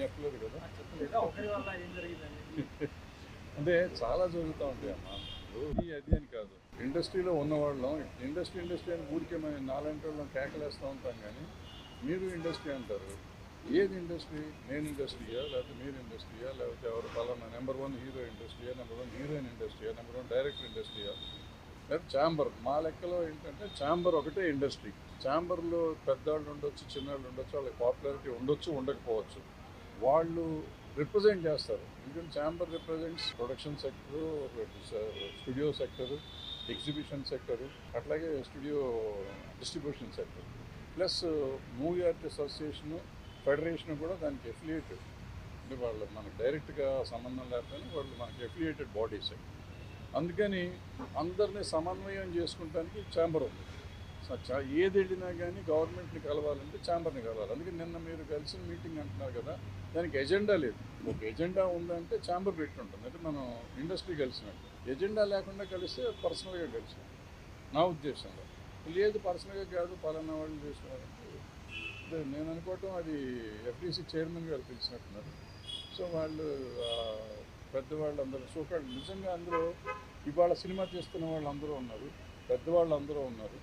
చెప్పలేదు కదా. అంటే చాలా జరుగుతూ ఉంటాయి అమ్మా. ఈ అది అని కాదు. ఇండస్ట్రీలో ఉన్నవాళ్ళం. ఇండస్ట్రీ ఇండస్ట్రీ అని ఊరికే మేము వాళ్ళం కేకలేస్తూ ఉంటాం కానీ మీరు ఇండస్ట్రీ అంటారు. ఏది ఇండస్ట్రీ? నేను ఇండస్ట్రీయా? లేకపోతే మీరు ఇండస్ట్రీయా? లేకపోతే ఎవరు పలానా నెంబర్ వన్ హీరో ఇండస్ట్రీయా? నెంబర్ వన్ హీరోయిన్ ఇండస్ట్రీయా? నెంబర్ వన్ డైరెక్టర్ ఇండస్ట్రీయా? లేదా ఛాంబర్. మా లెక్కలో ఏంటంటే ఛాంబర్ ఒకటే ఇండస్ట్రీ. ఛాంబర్లో పెద్దవాళ్ళు ఉండొచ్చు చిన్నవాళ్ళు ఉండొచ్చు వాళ్ళకి పాపులారిటీ ఉండొచ్చు ఉండకపోవచ్చు. వాళ్ళు రిప్రజెంట్ చేస్తారు. ఎందుకంటే chamber represents production sector studio sector exhibition sector అట్లాగే studio distribution sector plus movie art association federation కూడా దానికి ఎఫిలియేటెడ్ అంటే వాళ్ళు మనకు డైరెక్ట్గా సంబంధం లేకపోయినా వాళ్ళు మనకి ఎఫిలియేటెడ్ బాడీస్ అందుకని అందరినీ సమన్వయం చేసుకుంటానికి ఛాంబర్ ఉంది. సో ఏది వెళ్ళినా కానీ గవర్నమెంట్ని కలవాలంటే ఛాంబర్ని కలవాలి. అందుకే నిన్న మీరు కలిసిన మీటింగ్ అంటున్నారు కదా దానికి ఎజెండా లేదు. ఒక ఎజెండా ఉందంటే ఛాంబర్ పెట్టుంటుంది. అంటే మనం ఇండస్ట్రీ కలిసినట్టు. ఎజెండా లేకుండా కలిస్తే పర్సనల్గా కలిసినట్టు నా ఉద్దేశంలో. లేదు పర్సనల్గా కాదు పలానా వాళ్ళు చేసినారంటే నేను అనుకోవటం అది ఎఫ్డీసీ చైర్మన్ గారు పిలిచినట్టున్నారు సో వాళ్ళు పెద్దవాళ్ళు అందరూ సోకాళ్ళు నిజంగా అందులో ఇవాళ సినిమా చేస్తున్న వాళ్ళు అందరూ ఉన్నారు పెద్దవాళ్ళు అందరూ ఉన్నారు.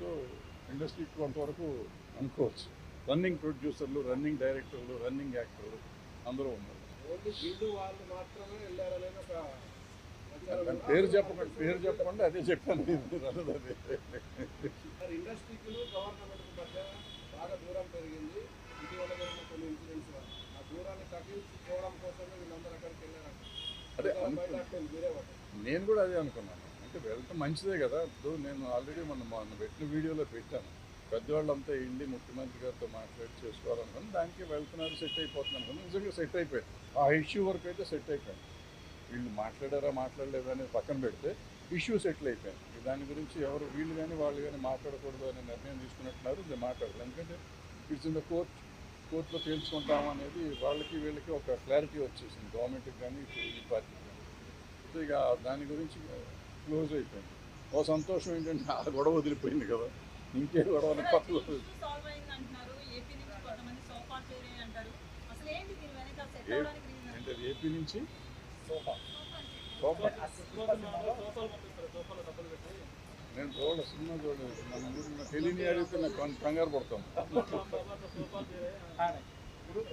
సో ఇండస్ట్రీకి కొంతవరకు అనుకోవచ్చు. రన్నింగ్ ప్రొడ్యూసర్లు రన్నింగ్ డైరెక్టర్లు రన్నింగ్ యాక్టర్లు అందరూ ఉన్నారు. పేరు చెప్పకండి పేరు చెప్పకుండా అదే చెప్పాను అదే. ఇండస్ట్రీకి గవర్నమెంట్ మధ్య బాగా దూరం పెరిగింది. ఇటీవల జరిగిన కొన్ని ఇన్సిడెంట్స్ ఆ దూరాన్ని తగ్గించుకోవడం కోసమే వీళ్ళందరూ అక్కడికి వెళ్ళారంట. అదే అనుకున్నాను. నేను కూడా అదే అనుకున్నాను. అంటే వెళ్తే మంచిదే కదా. ఇప్పుడు నేను ఆల్రెడీ మొన్న మొన్న పెట్టిన వీడియోలో పెట్టాను. పెద్దవాళ్ళంతా ఇండి ముఖ్యమంత్రి గారితో మాట్లాడి చేసుకోవాలనుకుని దానికి వెళ్తున్నారు సెట్ అయిపోతున్నాను అనుకున్నాను నిజంగా సెట్ అయిపోయింది ఆ ఇష్యూ వరకు అయితే సెట్ అయిపోయింది వీళ్ళు మాట్లాడారా మాట్లాడలేదా అనేది పక్కన పెడితే ఇష్యూ సెటిల్ అయిపోయింది దాని గురించి ఎవరు వీళ్ళు కానీ వాళ్ళు కానీ మాట్లాడకూడదు అనే నిర్ణయం తీసుకున్నట్టున్నారు. ఇది మాట్లాడదు ఎందుకంటే ఇట్స్ ఇన్ ద కోర్ట్. కోర్టులో తేల్చుకుంటాం అనేది వాళ్ళకి వీళ్ళకి ఒక క్లారిటీ వచ్చేసింది. గవర్నమెంట్కి కానీ ఈ పార్టీకి కానీ. సో ఇక దాని గురించి క్లోజ్ అయిపోయింది ఓ సంతోషం ఏంటంటే ఆ గొడవ వదిలిపోయింది కదా. ఇంకే గొడవ పక్కలో ఏపీ నుంచి నేను చూడలేదు సినిమా చూడలేదు. మన ఊరిలో తెలియని అడిగితే నాకు కంగారు పడతాం.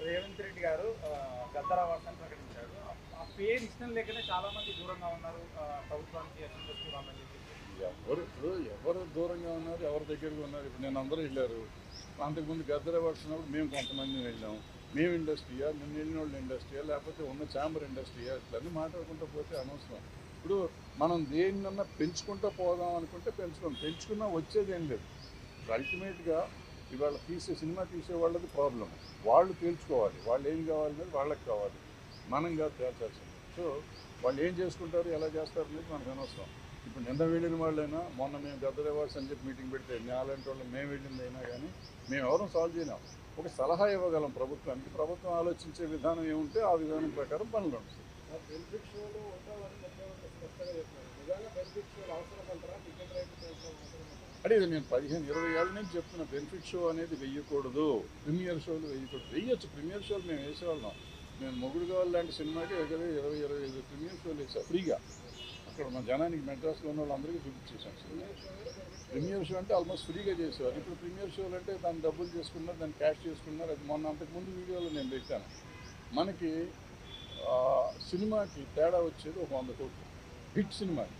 రేవంత్ రెడ్డి గారు గద్దర్ అని ప్రకటించారు పేరు ఇష్టం లేకనే చాలా మంది దూరంగా ఉన్నారు. ప్రభుత్వానికి ఎవరు ఇప్పుడు ఎవరు దూరంగా ఉన్నారు ఎవరి దగ్గరగా ఉన్నారు? ఇప్పుడు నేను అందరూ వెళ్ళారు. అంతకుముందు గద్దర వచ్చినప్పుడు మేము కొంతమంది వెళ్ళాం. మేము ఇండస్ట్రీయా? నిన్న వెళ్ళిన వాళ్ళు ఇండస్ట్రీయా? లేకపోతే ఉన్న ఛాంబర్ ఇండస్ట్రీయా? ఇట్లన్నీ మాట్లాడుకుంటూ పోతే అనవసరం. ఇప్పుడు మనం దేన్నన్నా పెంచుకుంటూ పోదాం అనుకుంటే పెంచుకోం. పెంచుకున్నా వచ్చేది ఏం లేదు. అల్టిమేట్గా ఇవాళ తీసే సినిమా తీసే వాళ్ళది ప్రాబ్లం వాళ్ళు తేల్చుకోవాలి. వాళ్ళు ఏం కావాలి వాళ్ళకి కావాలి. మనం కాదు తేల్చాల్సింది సో వాళ్ళు ఏం చేసుకుంటారు ఎలా చేస్తారు అనేది మనకు అనవసరం. ఇప్పుడు నిన్న వెళ్ళిన వాళ్ళైనా మొన్న మేము గద్దర్ అవార్డ్స్ అని చెప్పి మీటింగ్ పెడితే అలాంటి వాళ్ళు మేము వెళ్ళింది అయినా కానీ మేము ఎవరం సాల్వ్ చేయలేం. ఒక సలహా ఇవ్వగలం ప్రభుత్వానికి. ప్రభుత్వం ఆలోచించే విధానం ఏముంటే ఆ విధానం ప్రకారం పనులు ఉంటాయి అంటే ఇది నేను పదిహేను ఇరవై ఏళ్ళ నుంచి చెప్తున్న బెనిఫిట్ షో అనేది వెయ్యకూడదు. ప్రీమియర్ షోలు వేయకూడదు వెయ్యొచ్చు. ప్రీమియర్ షోలు మేము వేసేవాళ్ళం. నేను మొగుడు కావాలి లాంటి సినిమాకి దగ్గర ఇరవై ఇరవై ఐదు ప్రీమియర్ షోలు వేసా. ఫ్రీగా. అక్కడ మన జనానికి మెడ్రాస్లో ఉన్న వాళ్ళందరికీ చూపించేసాం సినిమా ప్రీమియర్ షో అంటే ఆల్మోస్ట్ ఫ్రీగా చేసేవారు. ఇప్పుడు ప్రీమియర్ షోలు అంటే దాన్ని డబ్బులు చేసుకున్నారు దాన్ని క్యాష్ చేసుకున్నారు. అది మొన్న అంతకుముందు వీడియోలో నేను పెట్టాను. మనకి సినిమాకి తేడా వచ్చేది ఒక వంద కోట్లు. హిట్ సినిమాకి.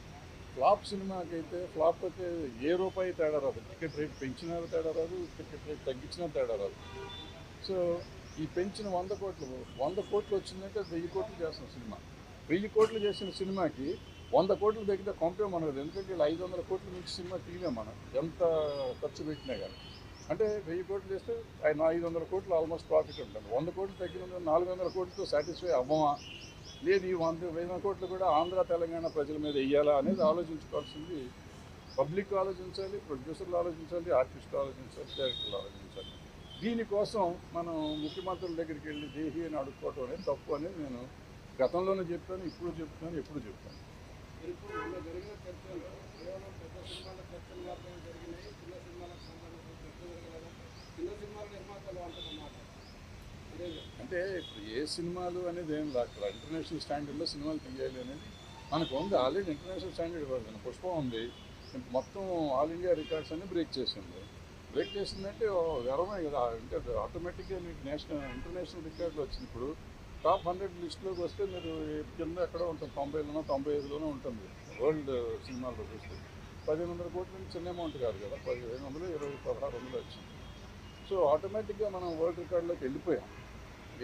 ఫ్లాప్ సినిమాకి అయితే ఫ్లాప్ అయితే ఏ రూపాయి తేడా రాదు. టికెట్ రేట్ పెంచినా తేడా రాదు టికెట్ రేట్ తగ్గించినా తేడా రాదు. సో ఈ పెంచిన వంద కోట్లు వంద కోట్లు వచ్చిందంటే వెయ్యి కోట్లు చేసిన సినిమా. వెయ్యి కోట్లు చేసిన సినిమాకి వంద కోట్లు దగ్గర కొంపే మనకు ఎందుకంటే వీళ్ళు ఐదు వందల కోట్ల నుంచి సినిమా తీయలేం మనం. ఎంత ఖర్చు పెట్టినా కానీ అంటే వెయ్యి కోట్లు చేస్తే ఆయన ఐదు వందల కోట్లు ఆల్మోస్ట్ ప్రాఫిట్ ఉంటుంది. వంద కోట్లు తగ్గిన నాలుగు వందల కోట్లతో సాటిస్ఫై అవ్వమా? లేదు ఈ వంద వెయ్యి కోట్లు కూడా ఆంధ్ర తెలంగాణ ప్రజల మీద వెయ్యాలా అనేది ఆలోచించుకోవాల్సింది. పబ్లిక్ ఆలోచించాలి ప్రొడ్యూసర్లు ఆలోచించాలి ఆర్టిస్టులు ఆలోచించాలి డైరెక్టర్లు ఆలోచించాలి. దీనికోసం మనం ముఖ్యమంత్రుల దగ్గరికి వెళ్ళి దేహి అని అడుక్కోవటం అనేది తప్పు అనేది నేను గతంలోనే చెప్పాను ఇప్పుడు చెప్తాను ఎప్పుడు చెప్తాను. అంటే ఇప్పుడు ఏ సినిమాలు అనేది ఏం అక్కడ ఇంటర్నేషనల్ స్టాండర్డ్లో సినిమాలు తీయాలి అనేది మనకు ఉంది ఆల్రెడీ ఇంటర్నేషనల్ స్టాండర్డ్ పుష్పం ఉంది. మొత్తం ఆల్ ఇండియా రికార్డ్స్ అన్ని బ్రేక్ చేసింది. బ్రేక్ చేసిందంటే గర్వమే కదా. అంటే ఆటోమేటిక్గా మీకు నేషనల్ ఇంటర్నేషనల్ రికార్డులు వచ్చింది. ఇప్పుడు టాప్ హండ్రెడ్ లిస్టులోకి వస్తే మీరు కింద ఎక్కడ ఉంటుంది. తొంభైలోనో తొంభై ఐదులోనో ఉంటుంది వరల్డ్ సినిమాల్లో uh, చూస్తే. పదిహేను వందల కోట్ల నుంచి చిన్న అమౌంట్ కాదు కదా. పదిహేను వందలు ఇరవై పదహారు వందలు వచ్చింది సో ఆటోమేటిక్గా మనం వరల్డ్ రికార్డులోకి వెళ్ళిపోయాం.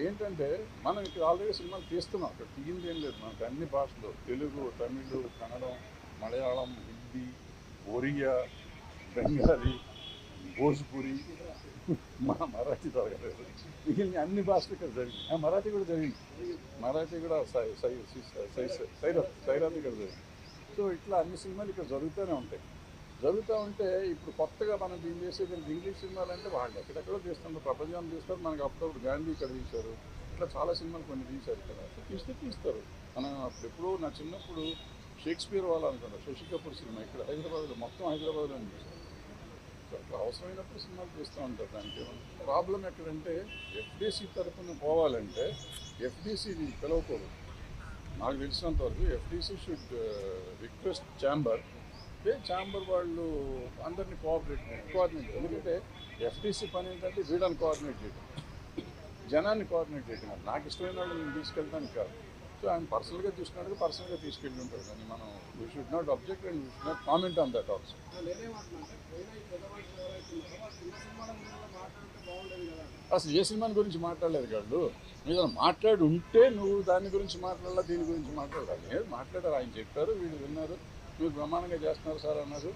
ఏంటంటే మనం ఇక్కడ ఆల్రెడీ సినిమాలు తీస్తున్నాం. అక్కడ తీయింది ఏం లేదు. మనకు అన్ని భాషలు. తెలుగు తమిళ్ కన్నడం మలయాళం హిందీ ఒరియా బెంగాలీ భోజ్పూరి. మా మరాఠీ జరగలేదు మిగిలిన అన్ని భాషలు ఇక్కడ జరిగింది. ఆ, మరాఠీ కూడా జరిగింది. మరాఠీ కూడా సై సై సై ఇక్కడ జరిగింది. సో ఇట్లా అన్ని సినిమాలు ఇక్కడ జరుగుతూనే ఉంటాయి. జరుగుతూ ఉంటే ఇప్పుడు కొత్తగా మనం దీన్ని చేసేది ఇంగ్లీష్ సినిమాలు అంటే వాళ్ళు ఎక్కడెక్కడో చేస్తున్నారు ప్రపంచం తీస్తారు మనకి అప్పుడప్పుడు గాంధీ ఇక్కడ తీశారు. ఇట్లా చాలా సినిమాలు కొన్ని తీశారు ఇక్కడ. తీస్తే తీస్తారు. మనం అప్పుడు ఎప్పుడో నా చిన్నప్పుడు షేక్స్పియర్ వాళ్ళు అనుకున్నారు. శశి కపూర్ సినిమా ఇక్కడ హైదరాబాద్లో మొత్తం హైదరాబాద్లో తీశారు సో అవసరమైనప్పుడు సినిమాలు తీస్తూ ఉంటారు దానికి ప్రాబ్లం ఎక్కడంటే ఎఫ్డీసీ తరఫున పోవాలంటే ఎఫ్డీసీని పిలవకూడదు. నాకు తెలిసినంత వరకు ఎఫ్డీసీ షుడ్ రిక్వెస్ట్ ఛాంబర్ అంటే ఛాంబర్ వాళ్ళు అందరినీ కోఆపరేట్ కోఆర్డినేట్ ఎందుకంటే ఎఫ్డీసీ పని ఏంటంటే వీళ్ళని కోఆర్డినేట్ చేయడం జనాన్ని కోఆర్డినేట్ చేయడం నాకు ఇష్టమైన వాళ్ళు నేను తీసుకెళ్తాను కాదు. సో ఆయన పర్సనల్గా తీసుకున్నాడు పర్సనల్గా తీసుకెళ్ళి ఉంటాడు కానీ మనం we should not object and we should not comment on that also అసలు ఏ సినిమాని గురించి మాట్లాడలేదు కాళ్ళు మీరు మాట్లాడి ఉంటే నువ్వు దాని గురించి మాట్లాడాలా దీని గురించి మాట్లాడాలి? లేదు మాట్లాడారు. ఆయన చెప్పారు వీళ్ళు విన్నారు. మీరు బ్రహ్మాండంగా చేస్తున్నారు సార్ అన్నారు.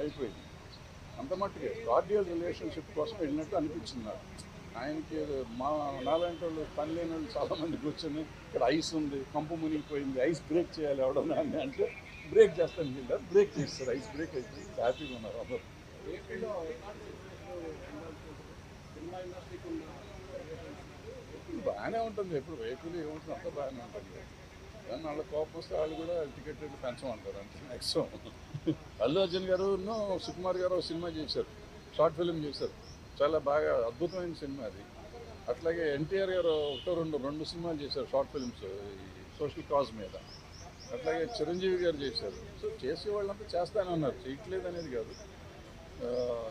అయిపోయింది. అంత మట్టుకే. కార్డియల్ రిలేషన్షిప్ కోసం వెళ్ళినట్టు అనిపించింది నాకు. ఆయనకి మా నాలాంటి వాళ్ళు పని లేని వాళ్ళు చాలామంది కూర్చొని ఇక్కడ ఐస్ ఉంది కంపు మునిగిపోయింది ఐస్ బ్రేక్ చేయాలి ఎవడన్నా అని అంటే బ్రేక్ చేస్తాను వెళ్ళారు బ్రేక్ చేస్తారు ఐస్ బ్రేక్ అయిపోయింది హ్యాపీగా ఉన్నారు అందరూ. బాగానే ఉంటుంది ఎప్పుడు వెహికల్ ఏముంటుంది అంతా బాగానే ఉంటుంది. కానీ వాళ్ళ కోపం వస్తే వాళ్ళు కూడా టికెట్ రేట్లు పెంచమంటారు అంతే మ్యాక్సిమం అల్లు అర్జున్ గారు సుకుమార్ గారు సినిమా చేశారు షార్ట్ ఫిల్మ్ చేశారు. చాలా బాగా అద్భుతమైన సినిమా అది. అట్లాగే ఎన్టీఆర్ గారు ఒకటో రెండు రెండు సినిమాలు చేశారు షార్ట్ ఫిల్మ్స్ ఈ సోషల్ కాజ్ మీద. అట్లాగే చిరంజీవి గారు చేశారు. సో చేసే వాళ్ళంతా చేస్తానే ఉన్నారు. చేయట్లేదు అనేది కాదు.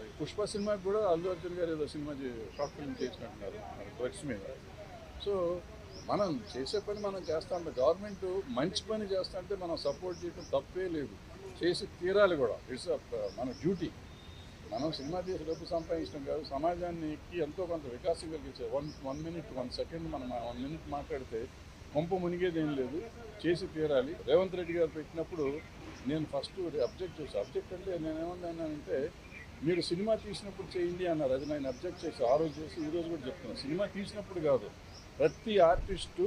ఈ పుష్ప సినిమాకి కూడా అల్లు అర్జున్ గారు ఏదో సినిమా షార్ట్ ఫిల్మ్ చేసినట్టున్నారు డ్రగ్స్ మీద. సో మనం చేసే పని మనం చేస్తా ఉంటాం గవర్నమెంట్ మంచి పని చేస్తా అంటే మనం సపోర్ట్ చేయడం తప్పే లేదు. చేసి తీరాలి కూడా. ఇట్స్ uh, మన డ్యూటీ. మనం సినిమా తీసి డబ్బు సంపాదించడం కాదు సమాజాన్ని ఎక్కి ఎంతో కొంత వికాసం కలిగించే one one minute one second మనం వన్ మినిట్ మాట్లాడితే కొంపు మునిగేది ఏం లేదు. చేసి తీరాలి. రేవంత్ రెడ్డి గారు పెట్టినప్పుడు నేను ఫస్ట్ అబ్జెక్ట్ చేశాను అబ్జెక్ట్ అంటే నేను ఏమన్నానంటే మీరు సినిమా తీసినప్పుడు చేయండి అన్నారు. అది నేను అబ్జెక్ట్ చేసి ఆ రోజు చేసి ఈ రోజు కూడా చెప్తున్నాను సినిమా తీసినప్పుడు కాదు ప్రతి ఆర్టిస్టు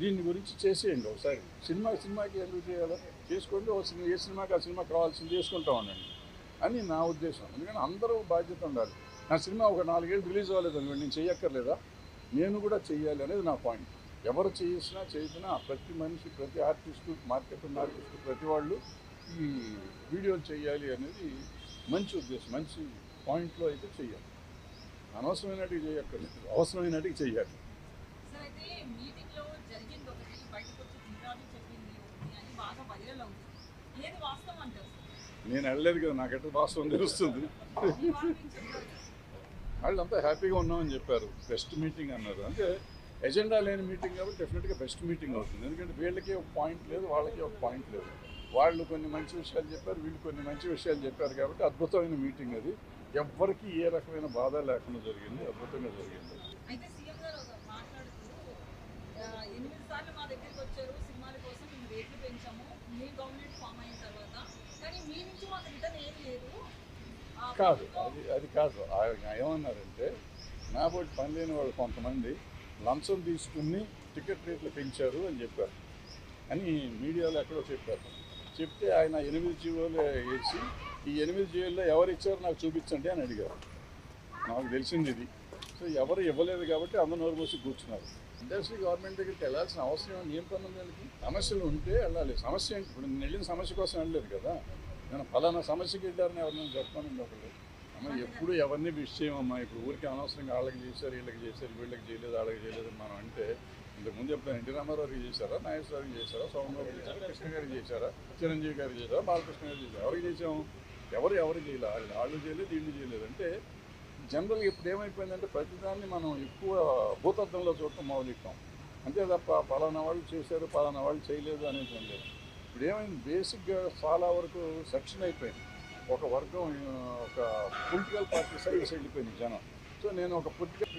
దీని గురించి చేసేయండి ఒకసారి. సినిమా సినిమాకి ఎందుకు చేయాలో? చేసుకోండి. ఒక సినిమా ఏ సినిమాకి ఆ సినిమా కావాల్సింది చేసుకుంటా ఉండండి అని నా ఉద్దేశం. ఎందుకంటే అందరూ బాధ్యత ఉండాలి. నా సినిమా ఒక నాలుగేళ్ళు రిలీజ్ అవ్వలేదు అనుకోండి నేను చెయ్యక్కర్లేదా? నేను కూడా చెయ్యాలి అనేది నా పాయింట్. ఎవరు చేసినా చేసినా ప్రతి మనిషి ప్రతి ఆర్టిస్టు మార్కెట్ ఉన్న ఆర్టిస్టు ప్రతి వాళ్ళు ఈ వీడియోలు చేయాలి అనేది మంచి ఉద్దేశం మంచి పాయింట్లో అయితే చెయ్యాలి. అనవసరమైనటివి చేయక్కర్లేదు అవసరమైనటివి చెయ్యాలి. ఏది వాస్తవం అంటారు నేను వెళ్ళలేదు కదా నాకెట్లా వాస్తవం తెలుస్తుంది. వాళ్ళంతా హ్యాపీగా ఉన్నామని చెప్పారు. బెస్ట్ మీటింగ్ అన్నారు. అంటే ఎజెండా లేని మీటింగ్ కాబట్టి డెఫినెట్గా బెస్ట్ మీటింగ్ అవుతుంది. ఎందుకంటే వీళ్ళకి ఒక పాయింట్ లేదు వాళ్ళకి ఒక పాయింట్ లేదు. వాళ్ళు కొన్ని మంచి విషయాలు చెప్పారు వీళ్ళు కొన్ని మంచి విషయాలు చెప్పారు కాబట్టి అద్భుతమైన మీటింగ్ అది. ఎవ్వరికి ఏ రకమైన బాధ లేకుండా జరిగింది అద్భుతంగా జరిగింది. ఎనిమిది సార్లు మా దగ్గరికి వచ్చారు సినిమాల కోసం మేము రేట్లు పెంచాము మీ గవర్నమెంట్ ఫామ్ అయిన కాదు అది అది కాదు. ఆయన ఏమన్నారంటే నా పోటీ పని లేని వాళ్ళు కొంతమంది లంచం తీసుకుని టికెట్ రేట్లు పెంచారు అని చెప్పారు. అని మీడియాలో ఎక్కడో చెప్పారు. చెప్తే ఆయన ఎనిమిది జీవోలు వేసి ఈ ఎనిమిది జీవోల్లో ఎవరు ఇచ్చారో నాకు చూపించండి అని అడిగారు. నాకు తెలిసింది ఇది. సో ఎవరు ఇవ్వలేదు కాబట్టి అందరూ నోరు మూసి కూర్చున్నారు. ఇండస్ట్రీ గవర్నమెంట్ దగ్గరికి వెళ్ళాల్సిన అవసరం ఏమి ఏం పని ఉంది వీళ్ళకి సమస్యలు ఉంటే వెళ్ళాలి. సమస్య ఏంటి? ఇప్పుడు నేను వెళ్ళిన సమస్య కోసం వెళ్ళలేదు కదా. నేను ఫలానా సమస్యకి వెళ్ళారని ఎవరినైనా చెప్పాను ఒకళ్ళు? అమ్మ ఎప్పుడు ఎవరిని విష్ చేయమమ్మా ఇప్పుడు ఊరికి అనవసరంగా వాళ్ళకి చేశారు వీళ్ళకి చేశారు వీళ్ళకి చేయలేదు వాళ్ళకి చేయలేదు మనం అంటే ఇంతకుముందు చెప్తాను ఎన్టీ రామారావుకి చేశారా నాగేశ్వరరావుకి చేశారా సోమరావు చేశారా కృష్ణ గారికి చేశారా చిరంజీవి గారికి చేశారా బాలకృష్ణ గారికి చేశారు? ఎవరికి చేసాము ఎవరు ఎవరు చేయలేదు వాళ్ళు చేయలేదు వీళ్ళు చేయలేదు. అంటే జనరల్గా ఇప్పుడు ఏమైపోయిందంటే ప్రతిదాన్ని మనం ఎక్కువ భూతత్వంలో చూడటం మొదలెట్టాం అంతే తప్ప పలానా వాళ్ళు చేశారు పలానా వాళ్ళు చేయలేదు అనేది లేదు. ఇప్పుడు ఏమైంది బేసిక్గా చాలా వరకు సెక్షన్ అయిపోయింది. ఒక వర్గం ఒక పొలిటికల్ పార్టీ సైడ్స్ వెళ్ళిపోయింది జనం. సో నేను ఒక పొలిటికల్